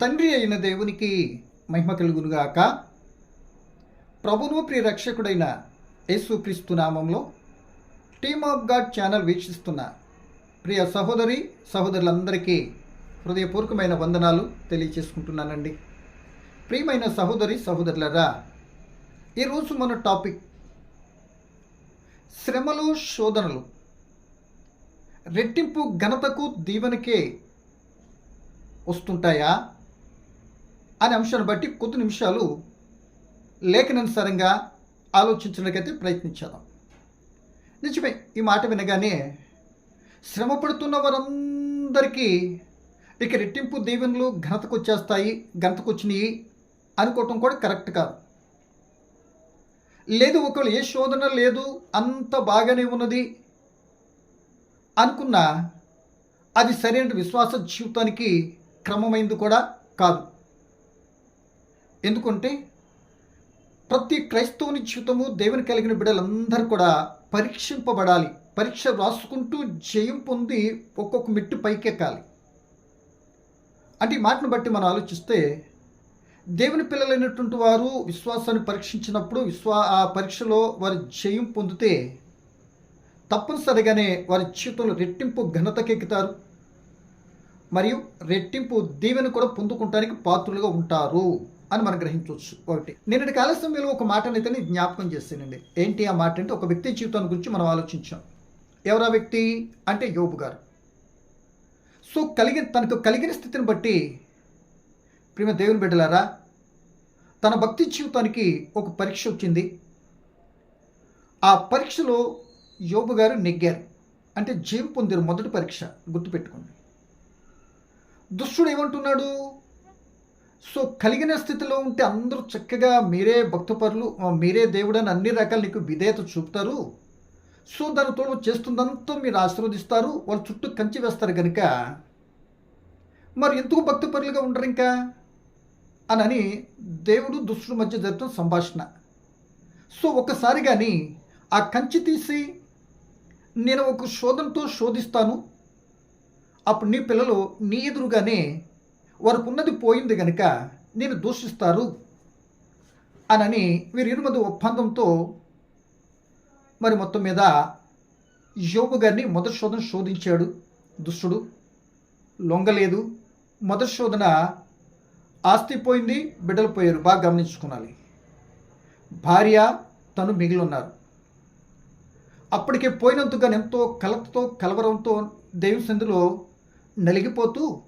తండ్రి అయిన దేవునికి మహిమ కలుగునుగాక. ప్రభును ప్రియ రక్షకుడైన యేసుక్రీస్తు నామంలో టీమ్ ఆఫ్ గాడ్ ఛానల్ వీక్షిస్తున్న ప్రియ సహోదరి సహోదరులందరికీ హృదయపూర్వకమైన వందనాలు తెలియచేసుకుంటున్నానండి. ప్రియమైన సహోదరి సహోదరులరా ఈరోజు మన టాపిక్ శ్రమలు శోధనలు. రెట్టింపు ఘనతకు దీవెనకే వస్తుంటాయా? అనే అంశాన్ని బట్టి కొద్ది నిమిషాలు లేఖనానుసారంగా ఆలోచించడానికైతే ప్రయత్నించాను నిజమే ఈ మాట వినగానే శ్రమ పడుతున్న వారందరికీ ఇక రెట్టింపు దీవెనలు ఘనతకు వచ్చేస్తాయి ఘనతకు వచ్చినాయి అనుకోవటం కూడా కరెక్ట్ కాదు. లేదు ఒకవేళ ఏ శోధన లేదు అంత బాగానే ఉన్నది అనుకున్నా అది సరైన విశ్వాస జీవితానికి క్రమమైంది కూడా కాదు. ఎందుకంటే ప్రతి క్రైస్తవుని జీవితము దేవుని కలిగిన బిడ్డలందరూ కూడా పరీక్షింపబడాలి పరీక్ష రాసుకుంటూ జయం పొంది ఒక్కొక్క మెట్టు పైకెక్కాలి. అంటే ఈ మాటను బట్టి మనం ఆలోచిస్తే దేవుని పిల్లలైనటువంటి వారు విశ్వాసాన్ని పరీక్షించినప్పుడు విశ్వా ఆ పరీక్షలో వారు జయం పొందితే తప్పనిసరిగానే వారి జీవితంలో రెట్టింపు ఘనతకెక్కుతారు. మరియు రెట్టింపు దీవెను కూడా పొందుకుంటానికి పాత్రులుగా ఉంటారు. అని మనం గ్రహించవచ్చు. ఒకటి. నిన్నటి కాలస్యం సమయంలో ఒక మాటనైతే నేను జ్ఞాపకం చేస్తానండి. ఏంటి ఆ మాట అంటే ఒక వ్యక్తి జీవితాన్ని గురించి మనం ఆలోచించాం. ఎవరా వ్యక్తి? అంటే యోబు గారు. సో కలిగిన తనకు కలిగిన స్థితిని బట్టి ప్రేమ దేవుని బిడ్డలారా తన భక్తి జీవితానికి ఒక పరీక్ష వచ్చింది. ఆ పరీక్షలో యోబు గారు నెగ్గారు. అంటే జయం పొందారు. మొదటి పరీక్ష గుర్తుపెట్టుకోండి. దుష్టుడు ఏమంటున్నాడు? సో కలిగిన స్థితిలో ఉంటే అందరూ చక్కగా మీరే భక్తపరులు మీరే దేవుడని అన్ని రకాల నీకు విధేయత చూపుతారు. సో దానితో తోడు చేస్తుందంతా మీరు ఆశీర్వదిస్తారు వాళ్ళు చుట్టూ కంచి వేస్తారు కనుక మరి ఎందుకు భక్తపరులుగా ఉండరు ఇంకా? అనని దేవుడు దుష్టుడు మధ్య జరుగుతున్న సంభాషణ. సో ఒకసారి కానీ ఆ కంచి తీసి నేను ఒక శోధనతో శోధిస్తాను. అప్పుడు నీ పిల్లలు నీ ఎదురుగానే వారికి ఉన్నది పోయింది కనుక నేను దూషిస్తారు అనని వీరి ఇరుమది ఒప్పందంతో మరి మొత్తం మీద యోగు గారిని మొదటి శోధన శోధించాడు. దుష్టుడు లొంగలేదు. మొదటి శోధన ఆస్తి పోయింది బిడ్డలు పోయారు. బాగా గమనించుకోవాలి భార్య తను మిగిలి ఉన్నారు. అప్పటికే పోయినందుకు ఎంతో కలతతో కలవరంతో దేవుని సందులో నలిగిపోతూ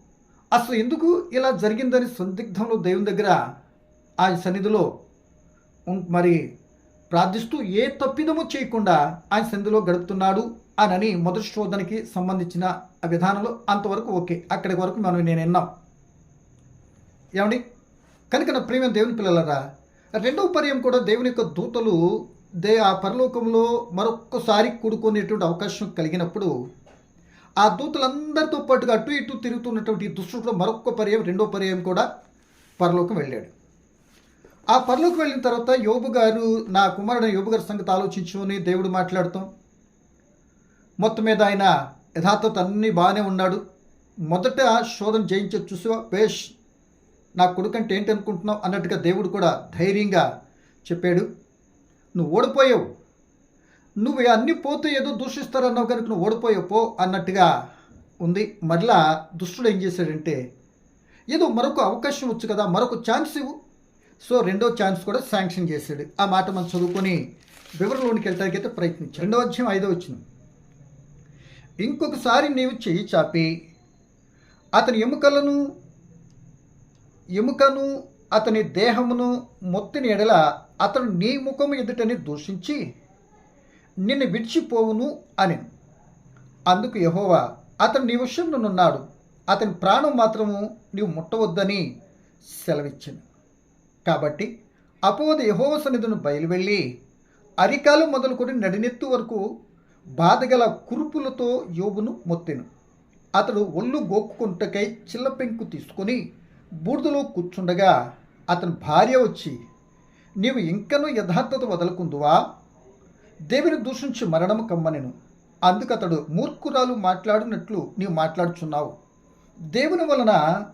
అసలు ఎందుకు ఇలా జరిగిందని సందిగ్ధంలో దేవుని దగ్గర ఆ సన్నిధిలో ఉం- మరి ప్రార్థిస్తూ ఏ తప్పిదము చేయకుండా ఆయన సన్నిధిలో గడుపుతున్నాడు అనని మొదటి శోధనకి సంబంధించిన విధానంలో అంతవరకు ఓకే. అక్కడి వరకు మనం నేను విన్నాం. ఏమండి? కనుక నా ప్రేమ దేవుని పిల్లలరా రెండవ పర్యం కూడా దేవుని యొక్క దూతలు దే ఆ పరలోకంలో మరొక్కసారి కూడుకునేటువంటి అవకాశం కలిగినప్పుడు ఆ దూతలందరితో పాటుగా అటు ఇటు తిరుగుతున్నటువంటి ఈ దుష్టుడు మరొక్క పర్యాయం రెండో పర్యాయం కూడా పరలోకం వెళ్ళాడు. ఆ పరలోకి వెళ్ళిన తర్వాత యోబు గారు నా కుమారుడు యోబు గారి సంగతి ఆలోచించుకొని దేవుడు మాట్లాడుతాం మొత్తం మీద ఆయన యథార్థత అన్నీ బాగానే ఉన్నాడు. మొదట శోధన జయించే చూసా వేష్ నా కొడుకు అంటే ఏంటి అనుకుంటున్నావు? అన్నట్టుగా దేవుడు కూడా ధైర్యంగా చెప్పాడు. నువ్వు ఓడిపోయావు. నువ్వు అన్ని పోతే ఏదో దూషిస్తారన్నావు కనుక నువ్వు ఓడిపోయావు పో అన్నట్టుగా ఉంది. మరలా దుష్టుడు ఏం చేశాడంటే ఏదో మరొక అవకాశం వచ్చు కదా మరొక ఛాన్స్ ఇవ్వు. సో రెండో ఛాన్స్ కూడా శాంక్షన్ చేశాడు. ఆ మాట మనం చదువుకొని వివరంలోనికి వెళ్ళడానికి అయితే ప్రయత్నించాడు రెండో అధ్యాయం ఐదో వచ్చిన ఇంకొకసారి నీవు చెయ్యి చాపి అతని ఎముకలను ఎముకను అతని దేహమును మొత్తిని ఎడల అతను నీ ముఖము ఎదుటని దూషించి నిన్ను విడిచిపోవును అని. అందుకు యహోవా అతను నీ విషయంలోనున్నాడు అతని ప్రాణం మాత్రము నీవు ముట్టవద్దని సెలవిచ్చింది కాబట్టి అపోద యహోవ సన్నిధిని బయలువెళ్ళి అరికాలు మొదలుకొని నడినెత్తు వరకు బాధగల కురుపులతో యోగును మొత్తెను. అతడు ఒళ్ళు గోక్కుంటకై చిల్ల పెంకు తీసుకొని బూడిదలో కూర్చుండగా అతని భార్య వచ్చి నీవు ఇంకనూ యథార్థత వదలకుందువా? దేవుని దూషించి మరణము కమ్మనెను. అందుకు అతడు మూర్ఖురాలు మాట్లాడినట్లు నీవు మాట్లాడుచున్నావు. దేవుని వలన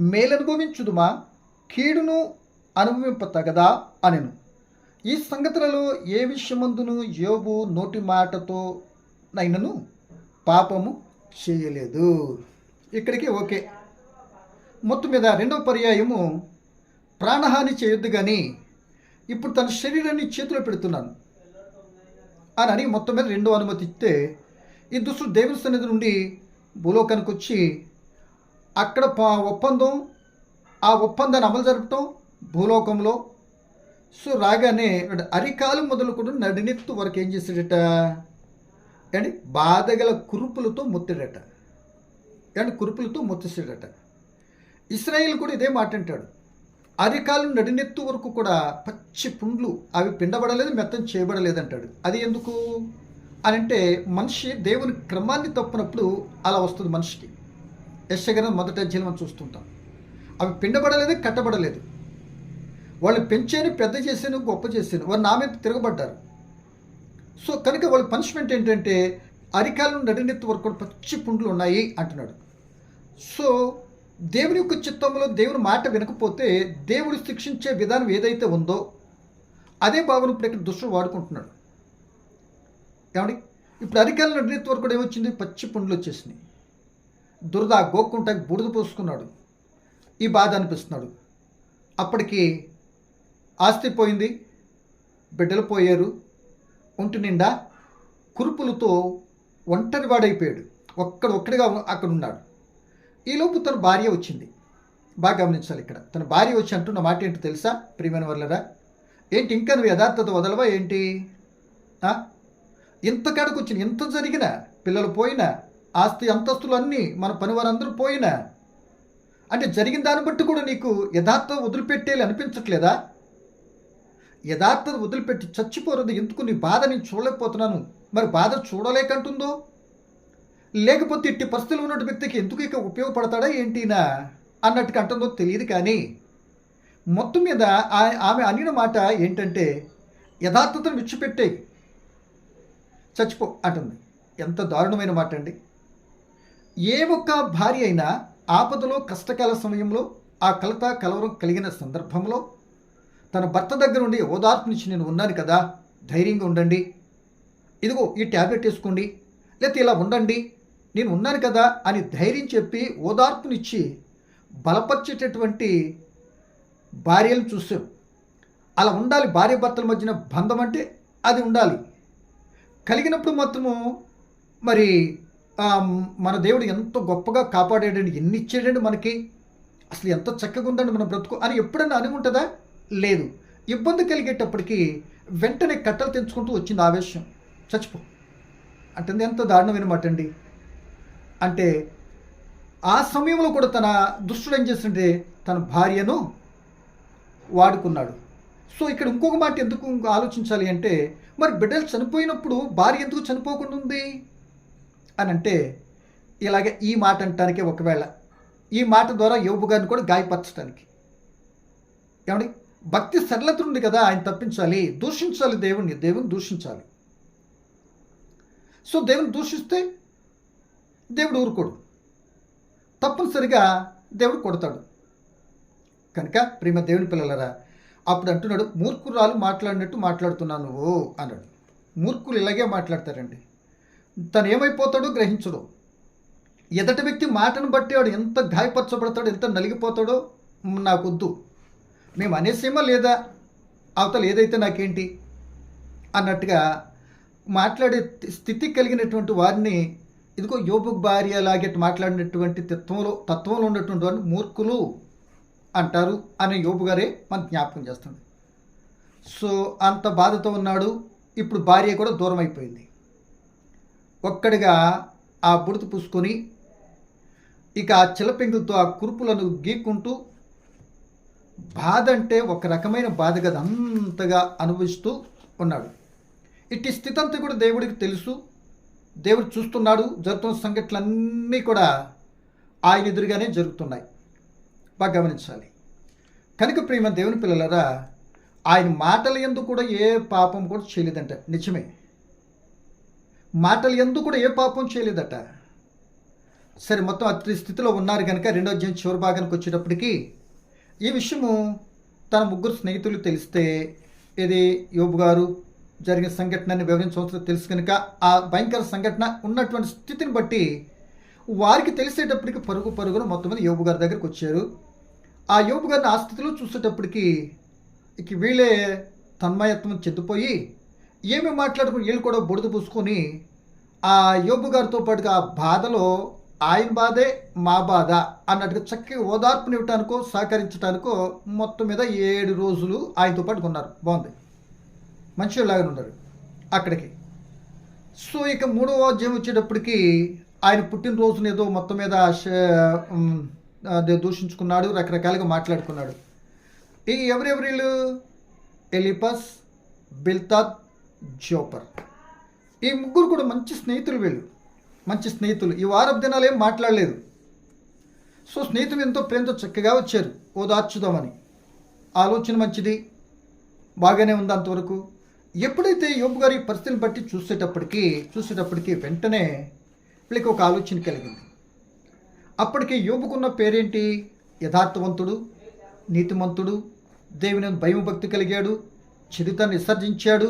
మేలనుభవించుదుమా? కీడును అనుభవింప తగదా అనెను. ఈ సంగతులలో ఏ విషయమందును యోబు నోటి మాటతో నైనను? పాపము చేయలేదు. ఇక్కడికి ఓకే. మొత్తం మీద రెండవ పర్యాయము ప్రాణహాని చేయొద్దు కానీ ఇప్పుడు తన శరీరాన్ని చేతిలో పెడుతున్నాను. అని అడిగి మొత్తం మీద రెండో అనుమతి ఇస్తే ఈ దుష్టుడు దేవుని సన్నిధి నుండి భూలోకానికి వచ్చి అక్కడ ఒప్పందం ఆ ఒప్పందాన్ని అమలు జరపటం భూలోకంలో. సో రాగానే అరికాలు మొదలుకొని నడినెత్తు వరకు ఏం చేశాడట? అండి బాధగల కురుపులతో మొత్తాడట. అండ్ కురుపులతో ముత్తిస్తాడట ఇస్రాయిల్ కూడా ఇదే మాట అంటాడు. అరికాలు నడినెత్తు వరకు కూడా పచ్చి పుండ్లు అవి పిండబడలేదు మెత్తం చేయబడలేదు అంటాడు. అది ఎందుకు? అని అంటే మనిషి దేవుని క్రమాన్ని తప్పినప్పుడు అలా వస్తుంది మనిషికి. యశగరం మొదట అధ్యాయం మనం చూస్తుంటాం. అవి పిండబడలేదు కట్టబడలేదు. వాళ్ళు పెంచాను పెద్ద చేశాను గొప్ప చేశాను వారు నా మీద తిరగబడ్డారు. సో కనుక వాళ్ళ పనిష్మెంట్ ఏంటంటే అరికాలను నడినెత్తు వరకు కూడా పచ్చి పుండ్లు ఉన్నాయి అంటున్నాడు. సో దేవుని యొక్క చిత్తంలో దేవుని మాట వినకపోతే దేవుడు శిక్షించే విధానం ఏదైతే ఉందో అదే భావన ఇప్పుడు ఇక్కడ దుష్టుడు వాడుకుంటున్నాడు. ఏమండి? ఇప్పుడు అధికారులు నడినెత్తు వరకు కూడా ఏమొచ్చింది? పచ్చి పండ్లు వచ్చేసినాయి. దురద గోక్కుంటా బురద పోసుకున్నాడు. ఈ బాధ అనిపిస్తున్నాడు. అప్పటికి ఆస్తి పోయింది. బిడ్డలు పోయారు. ఒంటి నిండా కురుపులతో ఒంటరివాడైపోయాడు. ఒక్కడ ఒక్కడిగా అక్కడ ఉన్నాడు ఈలోపు తన భార్య వచ్చింది. బాగా గమనించాలి ఇక్కడ. తన భార్య వచ్చి అంటున్న మాట ఏంటో తెలుసా? ప్రియమైన వర్లరా ఏంటి ఇంకా నువ్వు యథార్థత వదలవా ఏంటి? ఇంత కాడకు వచ్చిన ఇంత జరిగినా పిల్లలు పోయినా ఆస్తి అంతస్తులు అన్నీ మన పని వారందరూ పోయినా అంటే జరిగిన దాన్ని బట్టి కూడా నీకు యథార్థత వదిలిపెట్టేలా అనిపించట్లేదా? యథార్థత వదిలిపెట్టి చచ్చిపోరదు ఎందుకు నీ బాధ నేను చూడలేకపోతున్నాను? మరి బాధ చూడలేకంటుందో లేకపోతే ఇట్టి పరిస్థితులు ఉన్న వ్యక్తికి ఎందుకు ఇక ఉపయోగపడతాడా ఏంటినా అన్నట్టుగా అంటుందో తెలియదు కానీ మొత్తం మీద ఆమె అనిన మాట ఏంటంటే యథార్థతను విచ్చిపెట్టే చచ్చిపో అంటుంది. ఎంత దారుణమైన మాట అండి. ఏ ఒక్క భార్య అయినా ఆపదలో కష్టకాల సమయంలో ఆ కలత కలవరం కలిగిన సందర్భంలో తన భర్త దగ్గర ఉండి ఓదార్పునిచ్చి నేను ఉన్నాను కదా ధైర్యంగా ఉండండి. ఇదిగో ఈ ట్యాబ్లెట్ వేసుకోండి లేకపోతే ఇలా ఉండండి నేను ఉన్నాను కదా అని ధైర్యం చెప్పి ఓదార్పునిచ్చి బలపరిచేటటువంటి భార్యలను చూసాం అలా ఉండాలి భార్య భర్తల మధ్యన బంధం అంటే అది ఉండాలి. కలిగినప్పుడు మాత్రము మరి మన దేవుడు ఎంత గొప్పగా కాపాడాడండి ఎన్ని ఇచ్చాడండి మనకి? అసలు ఎంత చక్కగా ఉందండి మన బ్రతుకు అని ఎప్పుడైనా అనుకుంటుందా లేదు. ఇబ్బంది కలిగేటప్పటికీ వెంటనే కట్టలు తెంచుకుంటూ వచ్చింది ఆవేశం. చచ్చిపో. అంటే ఎంత దారుణమైన మాట అండి అంటే ఆ సమయంలో కూడా తన దుష్టుడు ఏం చేస్తుంటే తన భార్యను వాడుకున్నాడు. సో ఇక్కడ ఇంకొక మాట ఎందుకు ఇంకో ఆలోచించాలి అంటే మరి బిడ్డలు చనిపోయినప్పుడు భార్య ఎందుకు చనిపోకుండా ఉంది? అని అంటే ఇలాగే ఈ మాట అంటానికి ఒకవేళ ఈ మాట ద్వారా యోబు గారిని కూడా గాయపరచడానికి ఏమండి? భక్తి సరళత ఉంది కదా ఆయన తప్పించాలి దూషించాలి దేవుణ్ణి దేవుని దూషించాలి. సో దేవుని దూషిస్తే దేవుడు ఊరుకోడు. తప్పనిసరిగా దేవుడు కొడతాడు. కనుక ప్రేమ దేవుని పిల్లలరా అప్పుడు అంటున్నాడు మూర్ఖురాలు మాట్లాడినట్టు మాట్లాడుతున్నావు నువ్వు అన్నాడు. మూర్ఖులు ఇలాగే మాట్లాడతారండి. తను ఏమైపోతాడో గ్రహించడు. ఎదటి వ్యక్తి మాటను బట్టి వాడు ఎంత గాయపరచబడతాడో ఎంత నలిగిపోతాడో నాకొద్దు. మేము అనేసేమో లేదా? అవతల ఏదైతే నాకేంటి? అన్నట్టుగా మాట్లాడే స్థితి కలిగినటువంటి వారిని ఇదిగో యోబు భార్య లాగే మాట్లాడినటువంటి తత్వంలో తత్వంలో ఉన్నటువంటి వారిని మూర్ఖులు అంటారు అనే యోబు గారే మన జ్ఞాపకం చేస్తుంది. సో అంత బాధతో ఉన్నాడు ఇప్పుడు భార్య కూడా దూరం అయిపోయింది. ఒక్కడిగా ఆ బుడత పూసుకొని ఇక ఆ చిలపెంగులతో ఆ కురుపులను గీక్కుంటూ బాధ అంటే ఒక రకమైన బాధ కదా అంతగా అనుభవిస్తూ ఉన్నాడు. ఇట్టి స్థితి అంతా కూడా దేవుడికి తెలుసు. దేవుడు చూస్తున్నాడు జరుగుతున్న సంఘటనలన్నీ కూడా ఆయన ఎదురుగానే జరుగుతున్నాయి. బాగా గమనించాలి. కనుక ప్రేమ దేవుని పిల్లలరా ఆయన మాటల ఎందు కూడా ఏ పాపం కూడా చేయలేదంట. నిజమే. మాటలు ఎందు కూడా ఏ పాపం చేయలేదట. సరే మొత్తం అతి స్థితిలో ఉన్నారు కనుక రెండో అధ్యాయం చివరి భాగానికి వచ్చేటప్పటికి ఈ విషయము తన ముగ్గురు స్నేహితులు తెలిస్తే ఇది యోబు గారు జరిగిన సంఘటనని వివరించవలసిన తెలుసు కనుక ఆ భయంకర సంఘటన ఉన్నటువంటి స్థితిని బట్టి వారికి తెలిసేటప్పటికి పరుగు పరుగును మొత్తం మీద యోబు గారి దగ్గరికి వచ్చారు. ఆ యోబు గారిని ఆ స్థితిలో చూసేటప్పటికి ఇక వీళ్ళే తన్మయత్వం చెందిపోయి ఏమి మాట్లాడుకుని వీళ్ళు కూడా బుడద పూసుకొని ఆ యోబు గారితో పాటుగా ఆ బాధలో ఆయన బాధే మా బాధ అన్నట్టుగా చక్కగా ఓదార్పునివ్వటానికో సహకరించడానికో మొత్తం మీద ఏడు రోజులు ఆయనతో పాటు ఉన్నారు. బాగుంది మంచిలాగా ఉన్నారు అక్కడికి. సో ఇక మూడవ అధ్యాయం వచ్చేటప్పటికి ఆయన పుట్టినరోజున ఏదో మొత్తం మీద దూషించుకున్నాడు రకరకాలుగా మాట్లాడుకున్నాడు. ఈ ఎవరెవరిలు ఎలిపస్ బిల్తాత్ జోపర్. ఈ ముగ్గురు కూడా మంచి స్నేహితులు వీళ్ళు. మంచి స్నేహితులు. ఈ వారపు దినాలు ఏం మాట్లాడలేదు. సో స్నేహితులు ఎంతో ప్రేమతో చక్కగా వచ్చారు. ఓదార్చుదామని. ఆలోచన మంచిది. బాగానే ఉంది అంతవరకు. ఎప్పుడైతే యోబు గారి పరిస్థితిని బట్టి చూసేటప్పటికీ చూసేటప్పటికీ వెంటనే వీళ్ళకి ఒక ఆలోచన కలిగింది. అప్పటికి యోబుకున్న పేరేంటి? యథార్థవంతుడు నీతిమంతుడు దేవుని భయం భక్తి కలిగాడు చరిత్రను విసర్జించాడు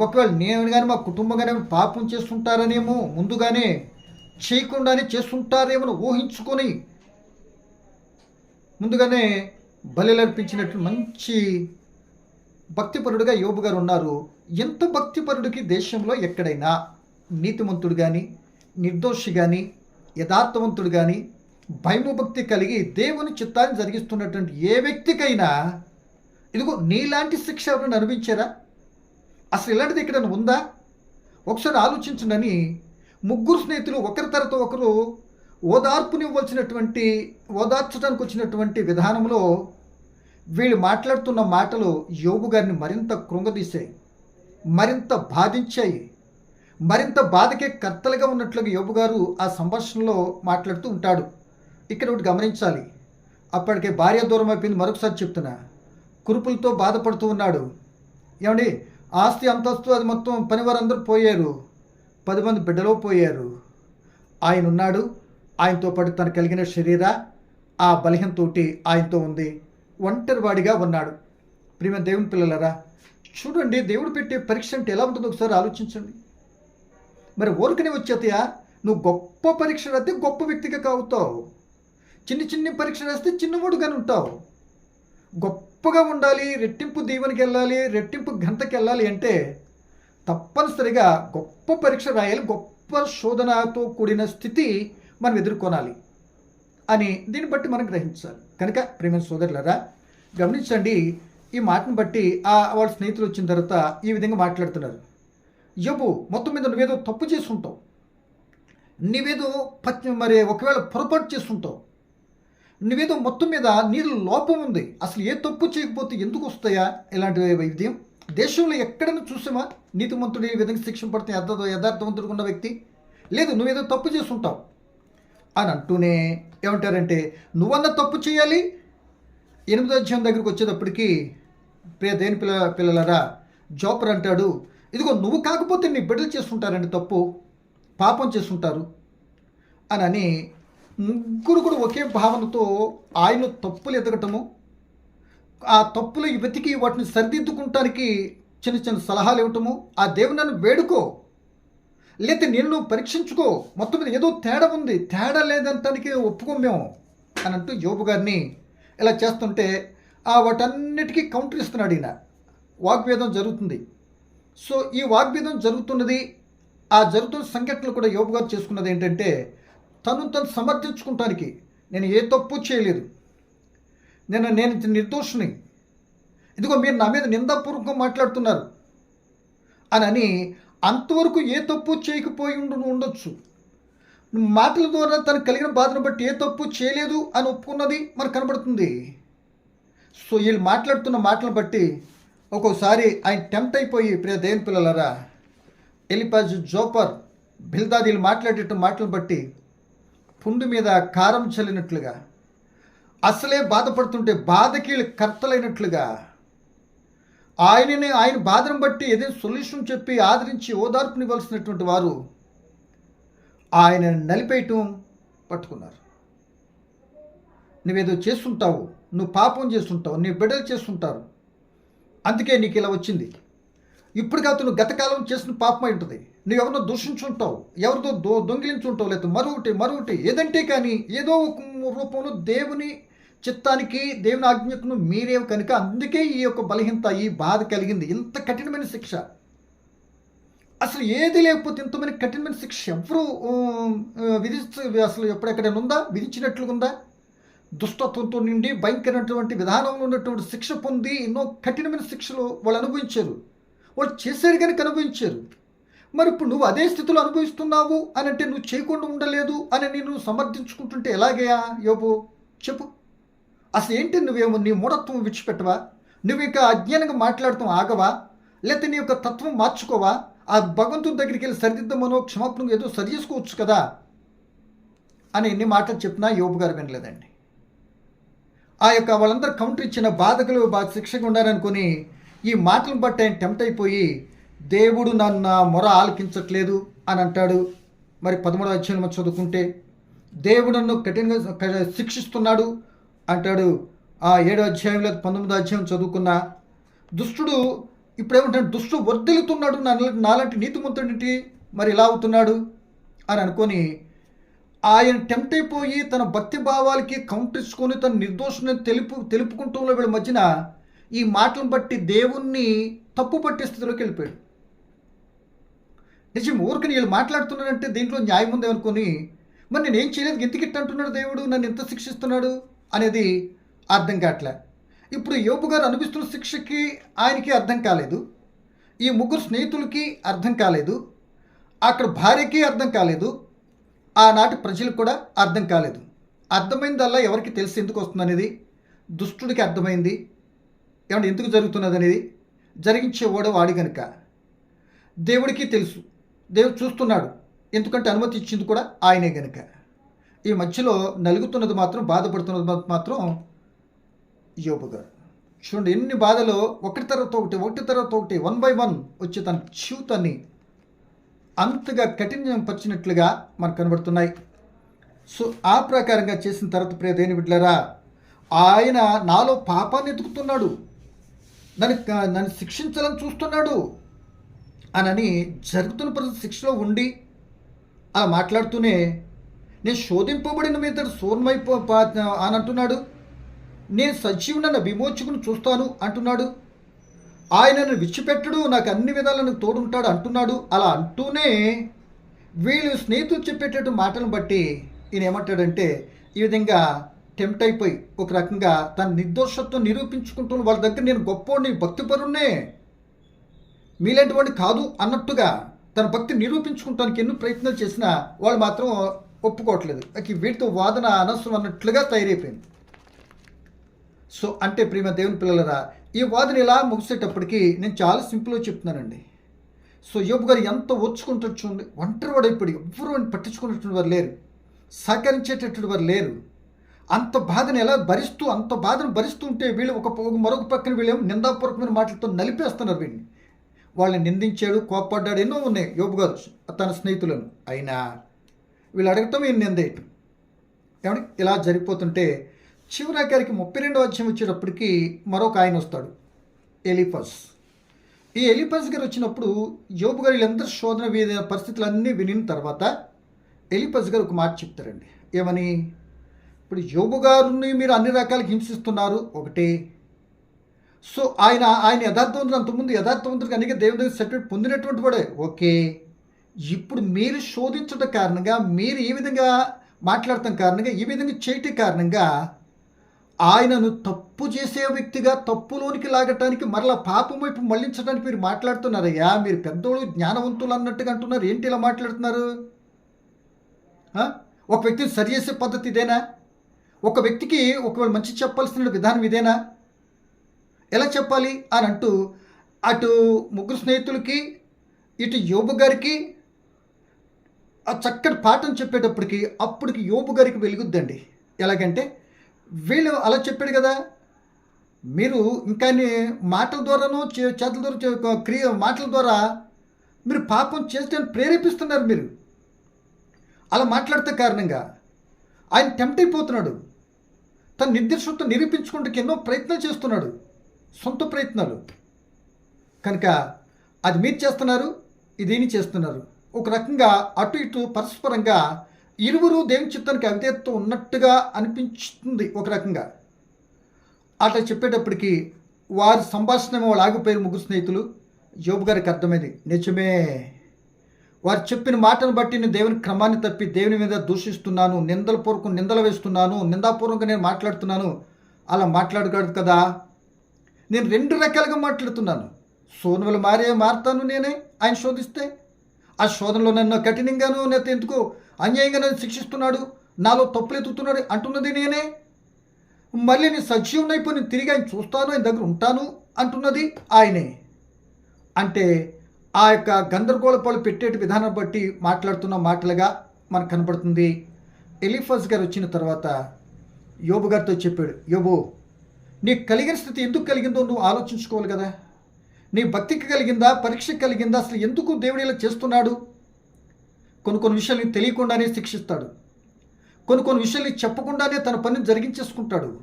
ఒకవేళ నేను కానీ మా కుటుంబం కానీ పాపం చేస్తుంటారనేమో ముందుగానే చేయకుండానే చేస్తుంటారేమో ఊహించుకొని ముందుగానే బలిలర్పించినట్లు మంచి భక్తిపరుడుగా యోబు గారు ఉన్నారు. ఎంత భక్తిపరుడికి దేశంలో ఎక్కడైనా నీతిమంతుడు కానీ నిర్దోషి కానీ యథార్థవంతుడు కానీ భయభక్తి కలిగి దేవుని చిత్తాన్ని జరిగిస్తున్నటువంటి ఏ వ్యక్తికైనా ఇదిగో నీలాంటి శిక్ష ఎవరైనా అనిపించారా అసలు ఇలాంటిది ఎక్కడైనా ఉందా? ఒకసారి ఆలోచించండి ముగ్గురు స్నేహితులు ఒకరి తర్వాత ఒకరు ఓదార్పునివ్వాల్సినటువంటి ఓదార్చడానికి వచ్చినటువంటి విధానంలో వీళ్ళు మాట్లాడుతున్న మాటలు యోగు గారిని మరింత కృంగదీశాయి మరింత బాధించాయి మరింత బాధకే కర్తలుగా ఉన్నట్లుగా యోబు గారు ఆ సంభాషణలో మాట్లాడుతూ ఉంటాడు. ఇక్కడ ఒకటి గమనించాలి. అప్పటికే భార్య దూరం అయిపోయింది. మరొకసారి చెప్తున్నా. కురుపులతో బాధపడుతూ ఉన్నాడు. ఏమండి? ఆస్తి అంతస్తు అది మొత్తం పనివారందరూ పోయారు. పది మంది బిడ్డలో పోయారు. ఆయన ఉన్నాడు ఆయనతో పాటు తను కలిగిన శరీర ఆ బలహీనతోటి ఆయనతో ఉంది. ఒంటరివాడిగా ఉన్నాడు. ప్రియమ దేవుని పిల్లలరా చూడండి దేవుడు పెట్టే పరీక్ష అంటే ఎలా ఉంటుందో ఒకసారి ఆలోచించండి. మరి ఓరికనే వచ్చేతయా నువ్వు గొప్ప పరీక్ష రాస్తే గొప్ప వ్యక్తిగా కావుతావు. చిన్ని చిన్ని పరీక్ష రాస్తే చిన్నవాడుగానే ఉంటావు. గొప్పగా ఉండాలి రెట్టింపు దీవెనికి వెళ్ళాలి రెట్టింపు గంటకి వెళ్ళాలి అంటే తప్పనిసరిగా గొప్ప పరీక్ష రాయాలి గొప్ప శోధనతో కూడిన స్థితి మనం ఎదుర్కొనాలి. అని దీన్ని బట్టి మనం గ్రహించాలి. కనుక ప్రేమ సోదరులరా గమనించండి ఈ మాటను బట్టి ఆ వాళ్ళ స్నేహితులు వచ్చిన తర్వాత ఈ విధంగా మాట్లాడుతున్నారు. యబు మొత్తం మీద నువ్వేదో తప్పు చేసుకుంటావు నీవేదో పచ్చి మరి ఒకవేళ పొరపాటు చేస్తుంటావు నువ్వేదో మొత్తం మీద నీళ్ళు లోపం ఉంది. అసలు ఏ తప్పు చేయకపోతే ఎందుకు వస్తాయా? ఇలాంటి వైద్యం దేశంలో ఎక్కడైనా చూసామా నీతిమంతుడు ఈ విధంగా శిక్షణ పడితే యథార్థ యథార్థవంతుడు ఉన్న వ్యక్తి. లేదు నువ్వేదో తప్పు చేస్తుంటావు అని అంటూనే ఏమంటారంటే నువ్వన్న తప్పు చేయాలి? ఎనిమిదో అధ్యాయం దగ్గరికి వచ్చేటప్పటికి ప్రియ దేని పిల్ల పిల్లలరా జోపర్ అంటాడు ఇదిగో నువ్వు కాకపోతే నీ బిడ్డలు చేస్తుంటారండి తప్పు పాపం చేస్తుంటారు అని అని ముగ్గురు కూడా ఒకే భావనతో ఆయన తప్పులు ఎదగటము ఆ తప్పులు వెతికి వాటిని సరిదిద్దుకుంటానికి చిన్న చిన్న సలహాలు ఇవ్వటము ఆ దేవుని నన్ను వేడుకో లేకపోతే నిన్ను పరీక్షించుకో. మొత్తం మీద ఏదో తేడా ఉంది. తేడా లేదంటానికి ఒప్పుకోం మేము అని అంటూ యోబు గారిని ఇలా చేస్తుంటే ఆ వాటన్నిటికీ కౌంటర్ ఇస్తున్నాడు ఈయన. వాగ్వేదం జరుగుతుంది. సో ఈ వాగ్వేదం జరుగుతున్నది ఆ జరుగుతున్న సంఘటనలు కూడా యోబు గారు చేసుకున్నది ఏంటంటే తను తను సమర్థించుకుంటానికి నేను ఏ తప్పు చేయలేదు. నేను నేను నిర్దోషిని. ఇదిగో మీరు నా మీద నిందాపూర్వకంగా మాట్లాడుతున్నారు. అని అని అంతవరకు ఏ తప్పు చేయకపోయి ఉండొచ్చు. మాటల ద్వారా తనకు కలిగిన బాధను బట్టి ఏ తప్పు చేయలేదు అని ఒప్పుకున్నది మనకు కనబడుతుంది. సో వీళ్ళు మాట్లాడుతున్న మాటలను బట్టి ఒక్కోసారి ఆయన టెంప్ట్ అయిపోయి ప్రియ దేవుని పిల్లలరా ఎలిపాజ్ జోపర్ బిల్దాదీలు మాట్లాడేట మాటలు బట్టి పుండు మీద కారం చల్లినట్లుగా అసలే బాధపడుతుంటే బాధకి కర్తలైనట్లుగా ఆయనని ఆయన బాధను బట్టి ఏదైనా సొల్యూషన్ చెప్పి ఆదరించి ఓదార్పునివ్వాల్సినటువంటి వారు ఆయన నలిపేయటం పట్టుకున్నారు. నువ్వేదో చేస్తుంటావు నువ్వు పాపం చేస్తుంటావు నీ బిడ్డలు చేస్తుంటారు. అందుకే నీకు ఇలా వచ్చింది. ఇప్పుడు కాదు నువ్వు గతకాలం చేసిన పాపం ఉంటుంది నువ్వు ఎవరినో దూషించుంటావు ఎవరితో దో దొంగిలించుంటావు లేదా మరొకటి మరొకటి ఏదంటే కానీ ఏదో ఒక రూపంలో దేవుని చిత్తానికి దేవుని ఆజ్ఞకును నువ్వు కనుక అందుకే ఈ యొక్క బలహీనత ఈ బాధ కలిగింది. ఇంత కఠినమైన శిక్ష. అసలు ఏది లేకపోతే ఇంతమైన కఠినమైన శిక్ష ఎవరు విధిస్తు అసలు ఎప్పుడెక్కడైనా ఉందా? విధించినట్లుగుందా? దుష్టత్వంతో నిండి భయంకరమైనటువంటి విధానంలో ఉన్నటువంటి శిక్ష పొంది ఎన్నో కఠినమైన శిక్షలు వాళ్ళు అనుభవించారు. వాళ్ళు చేశారు కనుక అనుభవించారు. మరి ఇప్పుడు నువ్వు అదే స్థితిలో అనుభవిస్తున్నావు అని అంటే నువ్వు చేయకుండా ఉండలేదు అని నేను సమర్థించుకుంటుంటే ఎలాగయా యోపు చెప్పు. అసలు ఏంటి నువ్వేమో నీ మూఢత్వం విడిచిపెట్టవా? నువ్వు ఇక అజ్ఞానంగా మాట్లాడటం ఆగవా? లేకపోతే నీ యొక్క తత్వం మార్చుకోవా? ఆ భగవంతుని దగ్గరికి వెళ్ళి సరిదిద్దమనో క్షమాపణ ఏదో సరి చేసుకోవచ్చు కదా? అని ఎన్ని మాటలు చెప్పినా యోబు గారు వినలేదండి. ఆ యొక్క వాళ్ళందరూ కౌంటర్ ఇచ్చిన బాధకులు శిక్షగా ఉండాలనుకుని ఈ మాటలను బట్టి ఆయన టెంప్ట్ అయిపోయి దేవుడు నన్ను మొర ఆలకించట్లేదు అని అంటాడు. మరి పదమూడో అధ్యాయం చదువుకుంటే దేవుడు నన్ను కఠినంగా శిక్షిస్తున్నాడు అంటాడు. ఆ ఏడో అధ్యాయంలో పంతొమ్మిదో అధ్యాయం చదువుకున్న దుష్టుడు ఇప్పుడేమంటాడు? దుష్టుడు వర్ధిల్లుతున్నాడు నాలాంటి నీతిమంతుడి మరి ఇలా అవుతున్నాడు? అని అనుకొని ఆయన టెంప్ట్ అయిపోయి తన భక్తి భావాలకి కౌంటించుకొని ఇచ్చుకొని తన నిర్దోషం తెలుపు తెలుపుకుంటూ వీళ్ళ మధ్యన ఈ మాటలను బట్టి దేవుణ్ణి తప్పు పట్టే స్థితిలోకి వెళ్ళిపోయాడు. నిజం ఊరికి వీళ్ళు మాట్లాడుతున్నాడంటే దీంట్లో న్యాయం ఉంది అనుకొని మరి నేను చేయలేదు? ఎందుకు అంటున్నాడు దేవుడు? నన్ను ఎంత శిక్షిస్తున్నాడు? అనేది అర్థం కావట్లే. ఇప్పుడు యోపు గారు అనిపిస్తున్న శిక్షకి ఆయనకి అర్థం కాలేదు. ఈ ముగ్గురు స్నేహితులకి అర్థం కాలేదు. అక్కడ భార్యకి అర్థం కాలేదు. ఆనాటి ప్రజలకు కూడా అర్థం కాలేదు. అర్థమైందల్లా ఎవరికి తెలిసి ఎందుకు వస్తుందనేది దుష్టుడికి అర్థమైంది. ఏమంటే ఎందుకు జరుగుతున్నది అనేది జరిగించేవాడు వాడి కనుక దేవుడికి తెలుసు. దేవుడు చూస్తున్నాడు. ఎందుకంటే అనుమతి ఇచ్చింది కూడా ఆయనే కనుక ఈ మధ్యలో నలుగుతున్నది మాత్రం బాధపడుతున్నది మాత్రం యోబు గారు. చూడండి ఎన్ని బాధలు. ఒకటి తర్వాత ఒకటి ఒకటి తర్వాత ఒకటి వన్ బై వన్ వచ్చి తన జీవితాన్ని అంతగా కఠినపరిచినట్లుగా మనకు కనబడుతున్నాయి. సో ఆ ప్రకారంగా చేసిన తర్వాత ప్రియ దేని ఆయన నాలో పాపాన్ని ఎదుగుతున్నాడు. నన్ను నన్ను శిక్షించాలని చూస్తున్నాడు. అనని జరుగుతున్న ప్రతి శిక్షలో ఉండి అలా మాట్లాడుతూనే నేను శోధింపబడిన మీద సూర్మైపో అని అంటున్నాడు. నేను సజీవునన్న విమోచకుని చూస్తాను అంటున్నాడు. ఆయనను విచ్చిపెట్టడు నాకు అన్ని విధాలను తోడుంటాడు అంటున్నాడు. అలా అంటూనే వీళ్ళు స్నేహితులు చెప్పేటట్టు మాటలను బట్టి ఈయన ఏమంటాడంటే ఈ విధంగా టెంప్ట్ అయిపోయి ఒక రకంగా తన నిర్దోషత్వం నిరూపించుకుంటూ వాళ్ళ దగ్గర నేను గొప్పవాడిని భక్తిపరుణ్ణే మీలాంటి వాడిని కాదు అన్నట్టుగా తన భక్తి నిరూపించుకుంటానికి ఎన్నో ప్రయత్నాలు చేసినా వాళ్ళు మాత్రం ఒప్పుకోవట్లేదు. వీటితో వాదన అనవసరం అన్నట్లుగా తయారైపోయింది. సో అంటే ప్రేమ దేవుని పిల్లలరా ఈ వాదన ఇలా ముగిసేటప్పటికి నేను చాలా సింపుల్గా చెప్తున్నానండి. సో యోబు గారు ఎంత ఓర్చుకుంటారు చూడండి. ఒంటరి ఇప్పుడు ఎవరు పట్టించుకున్నటువంటి వారు లేరు. సహకరించేటటువంటి వారు లేరు. అంత బాధను ఎలా భరిస్తూ అంత బాధను భరిస్తూ ఉంటే వీళ్ళు ఒక మరొక పక్కన వీళ్ళేమో నిందాపూర్వకమైన మాటలతో నలిపేస్తున్నారు వీడిని. వాళ్ళని నిందించాడు కోప్పడ్డాడు ఎన్నో ఉన్నాయి. యోబు గారు తన స్నేహితులను. అయినా వీళ్ళు అడగటం ఈయన నిందేయటం ఏమంటే ఇలా జరిగిపోతుంటే చివరాకారికి ముప్పై రెండో అధ్యాయం వచ్చేటప్పటికి మరొక ఆయన వస్తాడు ఎలిపస్ ఈ ఎలిఫస్ గారు వచ్చినప్పుడు యోబు గారు వీళ్ళందరూ శోధన పరిస్థితులు పరిస్థితులన్నీ వినిన తర్వాత ఎలిపస్ గారు ఒక మాట చెప్తారండి. ఏమని? ఇప్పుడు యోబు గారిని మీరు అన్ని రకాలుగా హింసిస్తున్నారు. ఒకటి సో ఆయన ఆయన యథార్థవంతుడు అంతకుముందు యథార్థవంతుడికి కనుక దేవుని దగ్గర సర్టిఫికేట్ పొందినటువంటి వాడే. ఓకే. ఇప్పుడు మీరు శోధించడం కారణంగా మీరు ఈ విధంగా మాట్లాడటం కారణంగా ఈ విధంగా చేయటం కారణంగా ఆయనను తప్పు చేసే వ్యక్తిగా తప్పులోనికి లాగటానికి మరలా పాపం వైపు మళ్ళించడానికి మీరు మాట్లాడుతున్నారయ్యా. మీరు పెద్దోళ్ళు జ్ఞానవంతులు అన్నట్టుగా అంటున్నారు. ఏంటి ఇలా మాట్లాడుతున్నారు? ఒక వ్యక్తిని సరి చేసే పద్ధతి ఇదేనా? ఒక వ్యక్తికి ఒకవేళ మంచి చెప్పాల్సిన విధానం ఇదేనా? ఎలా చెప్పాలి అని అంటూ అటు ముగ్గురు స్నేహితులకి ఇటు యోబు గారికి ఆ చక్కటి పాఠం చెప్పేటప్పటికి అప్పటికి యోపు గారికి వెలుగుద్దండి. ఎలాగంటే వీళ్ళు అలా చెప్పాడు కదా మీరు ఇంకా మాటల ద్వారాను చేతుల ద్వారా క్రియ మాటల ద్వారా మీరు పాపం చేస్తే ప్రేరేపిస్తున్నారు మీరు. అలా మాట్లాడితే కారణంగా ఆయన టెంప్ట్ అయిపోతున్నాడు. తన నిర్దిష్టత నిరూపించుకుంటూ ఎన్నో ప్రయత్నాలు చేస్తున్నాడు. సొంత ప్రయత్నాలు. కనుక అది మీరు చేస్తున్నారు ఇదేని చేస్తున్నారు. ఒక రకంగా అటు ఇటు పరస్పరంగా ఇరువురు దేవుని చిత్తానికి అవిధేయత ఉన్నట్టుగా అనిపించుతుంది ఒక రకంగా. అట్లా చెప్పేటప్పటికి వారి సంభాషణ వాళ్ళు ఆగిపోయారు ముగ్గురు స్నేహితులు. యోబు గారికి అర్థమైంది నిజమే. వారు చెప్పిన మాటను బట్టి నేను దేవుని క్రమాన్ని తప్పి దేవుని మీద దూషిస్తున్నాను నిందల పూర్వకం నిందలు వేస్తున్నాను నిందాపూర్వకంగా నేను మాట్లాడుతున్నాను. అలా మాట్లాడగలదు కదా. నేను రెండు రకాలుగా మాట్లాడుతున్నాను. సోనువలు మారే మారుతాను నేనే ఆయన శోధిస్తే ఆ శోధనలో నన్ను కఠినంగాను నేను ఎందుకు అన్యాయంగా నన్ను శిక్షిస్తున్నాడు. నాలో తప్పులు ఎత్తుతున్నాడు అంటున్నది నేనే. మళ్ళీ నేను సజీవం అయిపోయి నేను తిరిగి ఆయన చూస్తాను ఆయన దగ్గర ఉంటాను అంటున్నది ఆయనే. అంటే ఆ యొక్క గందరగోళపాలు పెట్టేటి విధానం బట్టి మాట్లాడుతున్న మాటలుగా మనకు కనపడుతుంది. ఎలిఫస్ గారు వచ్చిన తర్వాత యోబు గారితో చెప్పాడు యోబు నీకు కలిగిన స్థితి ఎందుకు కలిగిందో నువ్వు ఆలోచించుకోవాలి కదా. నీ భక్తికి కలిగిందా పరీక్ష కలిగిందా? అసలు ఎందుకు దేవుడు ఇలా చేస్తున్నాడు? కొన్ని కొన్ని విషయాలు తెలియకుండానే శిక్షిస్తాడు. కొన్ని కొన్ని విషయాల్ని చెప్పకుండానే తన పనిని జరిగించేసుకుంటాడు.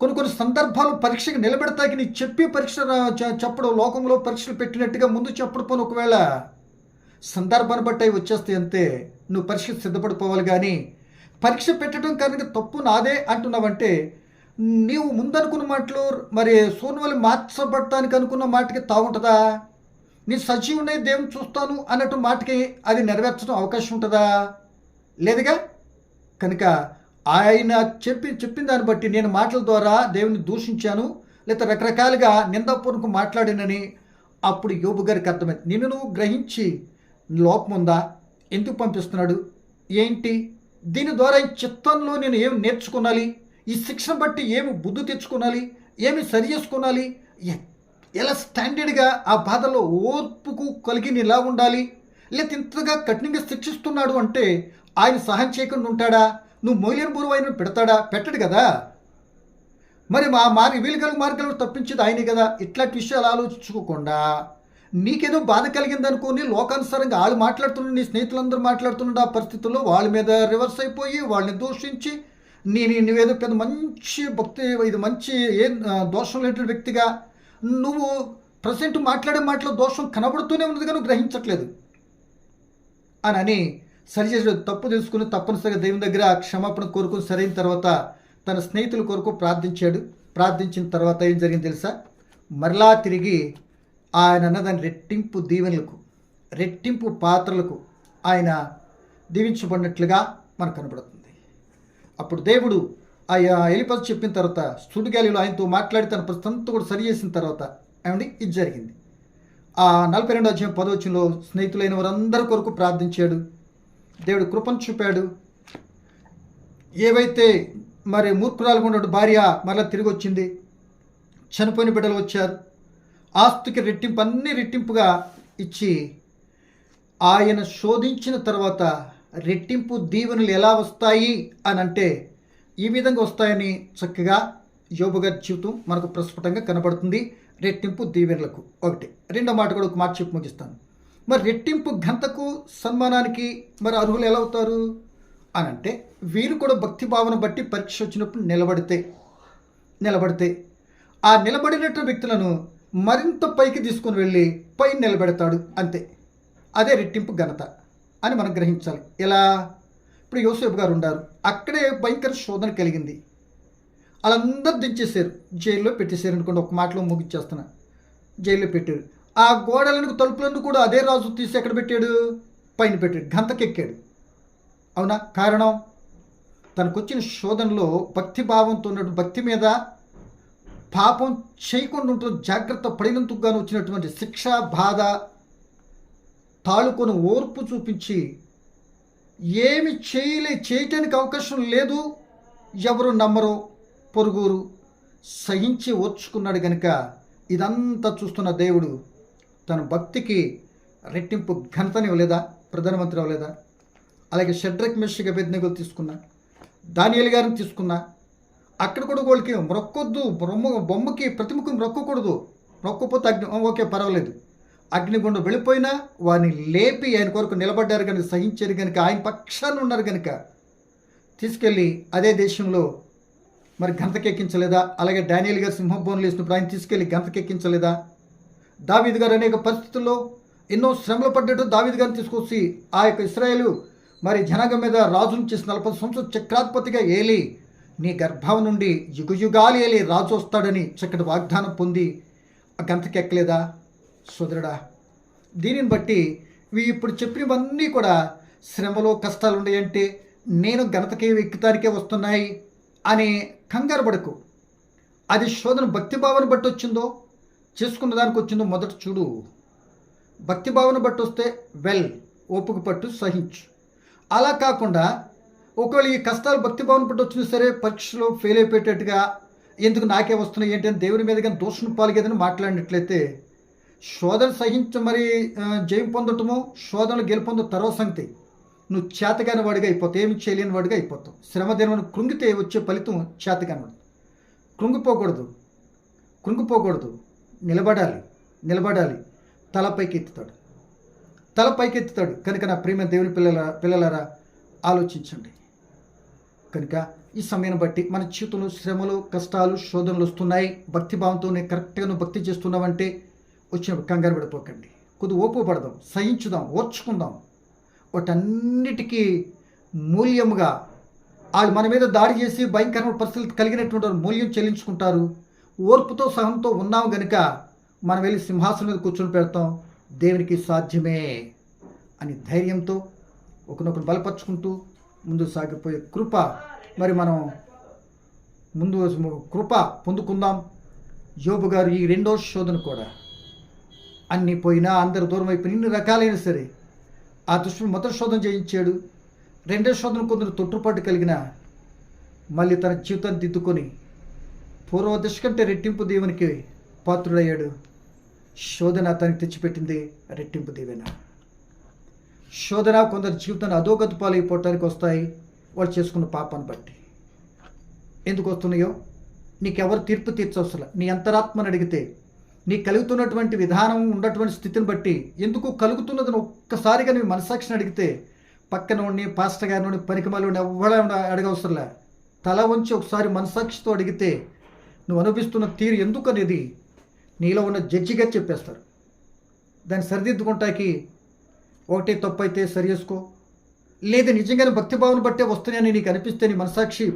కొన్ని కొన్ని సందర్భాలు పరీక్షకు నిలబెడతాకి నీ చెప్పి పరీక్ష చెప్పడం లోకంలో పరీక్షలు పెట్టినట్టుగా ముందు చెప్పడం ఒకవేళ సందర్భాన్ని బట్టి అవి వచ్చేస్తాయి అంతే. నువ్వు పరీక్షకు సిద్ధపడిపోవాలి కానీ పరీక్ష పెట్టడం కనుక తప్పు నాదే అంటున్నావంటే నీవు ముందనుకున్న మాటలు మరి సోనువలి మార్చబడటానికి అనుకున్న మాటకి తాగుంటుందా నీ సజీవునే దేవుని చూస్తాను అన్నట్టు మాటకి అది నెరవేర్చడం అవకాశం ఉంటుందా? లేదుగా? కనుక ఆయన చెప్పి చెప్పిన దాన్ని బట్టి నేను మాటల ద్వారా దేవుని దూషించాను లేదా రకరకాలుగా నిందాపూర్వకం మాట్లాడినని అప్పుడు యోబు గారికి అర్థమైంది. నిన్ను నువ్వు గ్రహించి లోపం ఉందా? ఎందుకు పంపిస్తున్నాడు? ఏంటి? దీని ద్వారా ఈ చిత్తంలో నేను ఏమి నేర్చుకోవాలి ఈ శిక్షణ బట్టి ఏమి బుద్ధి తెచ్చుకోనాలి? ఏమి సరి చేసుకోనాలి? ఎలా స్టాండర్డ్గా ఆ బాధలో ఓర్పుకు కలిగి ఇలా ఉండాలి? లేకపోతే ఇంతగా కఠినంగా శిక్షిస్తున్నాడు అంటే ఆయన సహాయం చేయకుండా ఉంటాడా? నువ్వు మొయిలేని బురువు ఆయన పెడతాడా? పెట్టడు కదా? మరి మా మార్గ వీలు కలిగి మార్గాలను తప్పించేది ఆయనే కదా? ఇట్లాంటి విషయాలు ఆలోచించుకోకుండా. నీకేదో బాధ కలిగింది అనుకోని లోకానుసారంగా వాళ్ళు మాట్లాడుతున్న నీ స్నేహితులందరూ మాట్లాడుతున్న ఆ పరిస్థితుల్లో వాళ్ళ మీద రివర్స్ అయిపోయి వాళ్ళని దూషించి నీ నువ్వేదో పెద్ద మంచి భక్తి ఇది మంచి ఏం దోషం లేని వ్యక్తిగా నువ్వు ప్రజెంట్ మాట్లాడే మాటలో దోషం కనబడుతూనే ఉన్నది కానీ నువ్వు గ్రహించట్లేదు. అని అని సరిచేసిన తప్పు తెలుసుకుని తప్పనిసరిగా దేవుని దగ్గర క్షమాపణ కోరుకుని సరైన తర్వాత తన స్నేహితుల కొరకు ప్రార్థించాడు. ప్రార్థించిన తర్వాత ఏం జరిగింది తెలుసా? మరలా తిరిగి ఆయన అన్నదాని రెట్టింపు దీవెనలకు రెట్టింపు పాత్రలకు ఆయన దీవించబడినట్లుగా మనకు కనబడుతుంది. అప్పుడు దేవుడు ఆ ఎలిపస్ చెప్పిన తర్వాత సుడిగాలిలో ఆయనతో మాట్లాడి తన ప్రస్తుతంతో కూడా సరి చేసిన తర్వాత ఏమండి? ఇది జరిగింది. ఆ నలభై రెండు అధ్యాయం పదవచనంలో స్నేహితులైన వారందరి కొరకు ప్రార్థించాడు. దేవుడు కృపను చూపాడు. ఏవైతే మరి మూర్ఖురాలుగా ఉన్నట్టు భార్య మరలా తిరిగి వచ్చింది చనిపోయిన బిడ్డలు వచ్చారు. ఆస్తికి రెట్టింపు అన్ని రెట్టింపుగా ఇచ్చి ఆయన శోధించిన తర్వాత రెట్టింపు దీవెనలు ఎలా వస్తాయి అని అంటే ఈ విధంగా వస్తాయని చక్కగా యోబు జీవితం మనకు ప్రస్ఫుటంగా కనబడుతుంది. రెట్టింపు దీవెనలకు ఒకటి. రెండో మాట కూడా ఒక మాట చెప్పి ముగిస్తాను. మరి రెట్టింపు ఘనతకు సన్మానానికి మరి అర్హులు ఎలా అవుతారు? అని అంటే వీరు కూడా భక్తి భావన బట్టి పరీక్ష వచ్చినప్పుడు నిలబడితే నిలబడితే ఆ నిలబడినట్టు వ్యక్తులను మరింత పైకి తీసుకుని వెళ్ళి పై నిలబెడతాడు అంతే. అదే రెట్టింపు ఘనత. అని మనం గ్రహించాలి. ఎలా? ఇప్పుడు యోసేపు గారు ఉన్నారు అక్కడే భయంకర శోధన కలిగింది. వాళ్ళందరూ దించేశారు. జైల్లో పెట్టేశారు అనుకోండి ఒక మాటలో ముగిచ్చేస్తున్నా జైల్లో పెట్టారు. ఆ గోడలను తలుపులను కూడా అదే రాజు తీసి ఎక్కడ పెట్టాడు? పైన పెట్టాడు. గంతకెక్కాడు. అవునా? కారణం? తనకొచ్చిన శోధనలో భక్తి భావంతో ఉన్నట్టు భక్తి మీద పాపం చేయకుండా ఉంటుంది జాగ్రత్త పడినందుకు గాను వచ్చినటువంటి శిక్ష బాధ తాళుకొని ఓర్పు చూపించి ఏమి చేయలే చేయటానికి అవకాశం లేదు. ఎవరు నమ్మరు? పొరుగురు సహించి ఓర్చుకున్నాడు కనుక ఇదంతా చూస్తున్న దేవుడు తన భక్తికి రెట్టింపు ఘనతనివ్వలేదా? ప్రధానమంత్రి అవ్వలేదా? అలాగే షడ్రక్ మెషిక బెద్నగలు తీసుకున్నా దానియల్ గారిని తీసుకున్నా అక్కడ కూడా వాళ్ళకి మొక్కొద్దు బొమ్మ బొమ్మకి ప్రతిముఖం మొక్కకూడదు మొక్కపోతే అగ్ని ఓకే పర్వాలేదు. అగ్నిగుండం వెళ్ళిపోయినా వారిని లేపి ఆయన కొరకు నిలబడ్డారు కనుక సహించారు కనుక ఆయన పక్షాన్ని ఉన్నారు కనుక తీసుకెళ్ళి అదే దేశంలో మరి గంతకెక్కించలేదా? అలాగే డానియల్ గారు సింహభవన్లు వేసినప్పుడు ఆయన తీసుకెళ్ళి గంతకెక్కించలేదా? దావీద్ గారు అనేక పరిస్థితుల్లో ఎన్నో శ్రమలు పడ్డట్టు దావీద్ గారిని తీసుకొచ్చి ఆ యొక్క ఇస్రాయేలు మరి జనాంగం మీద రాజును చేసి నలభై సంవత్సరం చక్రాధిపతిగా ఏలి నీ గర్భం నుండి యుగయుగాలు ఏలి రాజు వస్తాడని చక్కటి వాగ్దానం పొంది గంతకెక్కలేదా? సోదరుడా దీనిని బట్టి ఇవి ఇప్పుడు చెప్పినవన్నీ కూడా శ్రమలో కష్టాలు ఉన్నాయంటే నేను ఘనతకే ఎక్కుతానికే వస్తున్నాయి అనే కంగారు పడకు. అది శోధన భక్తి భావన బట్టి వచ్చిందో చేసుకున్న దానికి వచ్చిందో మొదట చూడు. భక్తి భావన బట్టి వస్తే వెల్ ఓపిక పట్టు సహించు. అలా కాకుండా ఒకవేళ ఈ కష్టాలు భక్తి భావన బట్టి వచ్చినా సరే పరీక్షలో ఫెయిల్ అయిపోయేటట్టుగా ఎందుకు నాకే వస్తున్నాయి ఏంటి అని దేవుని మీద కానీ దోషణ పాల్గేదని మాట్లాడినట్లయితే శోధన సహించి మరి జయం పొందటము శోధనలు గెలుపొందు తర్వాత సంగతి. నువ్వు చేతగాని వాడిగా అయిపోతావు ఏమి చేయలేని వాడిగా అయిపోతావు. శ్రమ దినమును కృంగితే వచ్చే ఫలితం చేతగాని వాడు కృంగిపోకూడదు. కృంగిపోకూడదు. నిలబడాలి. నిలబడాలి. తలపైకి ఎత్తుతాడు. తలపైకి ఎత్తుతాడు. కనుక నా ప్రేమ దేవుని పిల్లల పిల్లలారా ఆలోచించండి. కనుక ఈ సమయాన్ని బట్టి మన జీవితంలో శ్రమలు కష్టాలు శోధనలు వస్తున్నాయి. భక్తి భావంతో నేను కరెక్ట్గా నువ్వు భక్తి చేస్తున్నావంటే వచ్చినప్పుడు కంగారు పడిపోకండి. కొద్ది ఓపు పడదాం సహించుదాం ఓర్చుకుందాం. వాటన్నిటికీ మూల్యముగా వాళ్ళు మన మీద దాడి చేసి భయంకరమైన పరిస్థితులు కలిగినటువంటి మూల్యం చెల్లించుకుంటారు. ఓర్పుతో సహంతో ఉన్నాం గనుక మనం వెళ్ళి సింహాసనం మీద కూర్చొని పెడతాం. దేవునికి సాధ్యమే అని ధైర్యంతో ఒకరినొకరు బలపరుచుకుంటూ ముందు సాగిపోయే కృప మరి మనం ముందు కృప పొందుకుందాం. యోబు గారు ఈ రెండో శోధన కూడా అన్ని పోయినా అందరు దూరం అయిపోయిన ఇన్ని రకాలైన సరే ఆ దుష్టుడు మొదటి శోధన చేయించాడు. రెండో శోధన కొందరు తొట్టుపాటు కలిగిన మళ్ళీ తన జీవితాన్ని దిద్దుకొని పూర్వ దశ కంటే రెట్టింపు దేవునికి పాత్రుడయ్యాడు. శోధన అతనికి తెచ్చిపెట్టింది రెట్టింపు దేవేన. శోధన కొందరు జీవితాన్ని అధోగతి పాలైపోవటానికి వస్తాయి. వాళ్ళు చేసుకున్న పాపాన్ని బట్టి. ఎందుకు వస్తున్నాయో? నీకెవరు తీర్పు తీర్చవసరం. నీ అంతరాత్మని అడిగితే నీకు కలుగుతున్నటువంటి విధానం ఉన్నటువంటి స్థితిని బట్టి ఎందుకు కలుగుతున్నదని ఒక్కసారిగా నీ మనసాక్షిని అడిగితే పక్కన ఉండి పాస్టర్ గారి నుండి పనికిమాలని ఎవ్వడ అడగవసరంలే. తల వంచి ఒకసారి మనసాక్షితో అడిగితే నువ్వు అనుభవిస్తున్న తీరు ఎందుకు అనేది నీలో ఉన్న జడ్జిగా చెప్పేస్తారు. దాన్ని సరిదిద్దుకుంటాకి ఒకటి తప్పు అయితే సరి చేసుకో. లేదు నిజంగానే భక్తి భావన బట్టే వస్తున్నాయని నీకు అనిపిస్తే నీ మనసాక్షి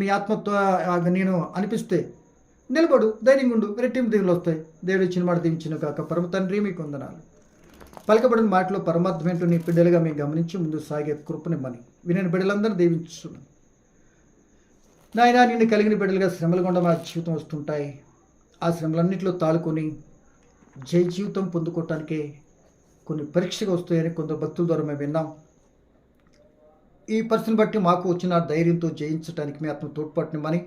నీ ఆత్మతో నేను అనిపిస్తే నిలబడు ధైర్యంగా ఉండు రెట్టింపు దిగులు వస్తాయి దేవుడు ఇచ్చిన మాట దీవించిన కాక పరమ తండ్రి మీకు వందనాలు. పలకబడిన మాటలో పరమాత్మేంటో నీ బిడ్డలుగా మేము గమనించి ముందు సాగే కృపనిమ్మని వినని బిడ్డలందరూ దీవించున్నాను నాయన నిన్ను కలిగిన బిడ్డలుగా శ్రమలు గుండా మా జీవితం వస్తుంటాయి. ఆ శ్రమలన్నింటిలో తాలుకొని జయ జీవితం పొందుకోవటానికే కొన్ని పరీక్షగా వస్తాయని కొందరు భక్తుల ద్వారా మేము విన్నాం. ఈ పరిస్థితిని బట్టి మాకు వచ్చిన ధైర్యంతో జయించడానికి మీ అతను తోడ్పాటునిమ్మని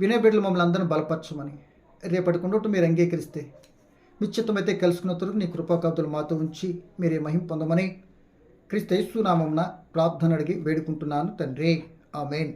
వినే బిడ్డలు మమ్మల్ని అందరిని బలపరచమని రేపటి కొండటు మీరు అంగీకరిస్తే నిశ్చితమైతే కలుసుకున్న నీ కృపాకాంతులు మాతో ఉంచి మీరే మహిం పొందమని క్రీస్తు ప్రార్థన అడిగి వేడుకుంటున్నాను తండ్రి. ఆమెన్.